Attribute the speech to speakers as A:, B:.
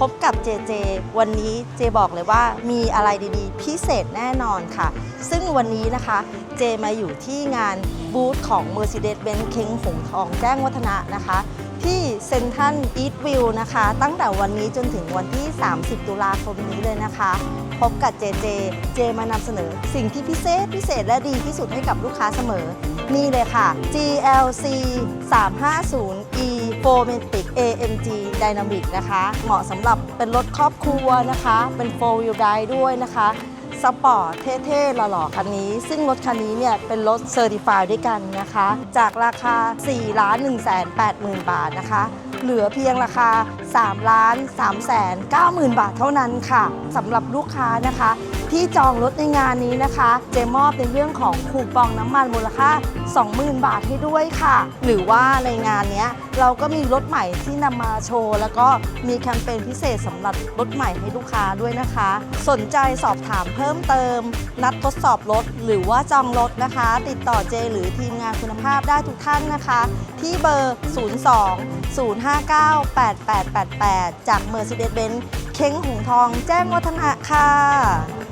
A: พบกับเจเจ วันนี้เจบอกเลยว่ามีอะไรดีๆ พิเศษแน่นอนค่ะ ซึ่งวันนี้นะคะเจมาอยู่ที่งานบูธของ Mercedes-Benz เค้งหงทองแจ้งวัฒนะนะคะ ที่เซนทันอีทวิวนะคะ ตั้งแต่วันนี้จนถึงวันที่ 30 ตุลาคมนี้เลยนะคะ พบกับเจเจ เจมานำเสนอ สิ่งที่พิเศษพิเศษและดีที่สุดให้กับลูกค้าเสมอ นี่เลยค่ะ GLC 350E 4matic AMG Dynamic นะคะ เหมาะสำหรับเป็นรถครอบครัวนะคะ เป็น 4 wheel drive ด้วยนะคะ สปอร์ตเท่ๆหล่อๆคันนี้ ซึ่งรถคันนี้เนี่ยเป็นรถเซอร์ติฟายด้วยกันนะคะ จากราคา 4 ล้าน 1 8 0 0 0 0 บาทนะคะ เหลือเพียงราคา 3 ล้าน3แสน9หมื่นบาทเท่านั้นค่ะสำหรับลูกค้านะคะ ที่จองรถในงานนี้นะคะ เจมอบในเรื่องของคูปองน้ำมันมูลค่า 20,000 บาทให้ด้วยค่ะ หรือว่าในงานนี้เราก็มีรถใหม่ที่นำมาโชว์ แล้วก็มีแคมเปญพิเศษสำหรับรถใหม่ให้ลูกค้าด้วยนะคะ สนใจสอบถามเพิ่มเติม นัดทดสอบรถ หรือว่าจองรถนะคะ ติดต่อเจ หรือทีมงานคุณภาพได้ทุกท่านนะคะ ที่เบอร์ 02 059 8888 จาก Mercedes-Benz เค้งหงทอง แจ้งวัฒนะค่ะ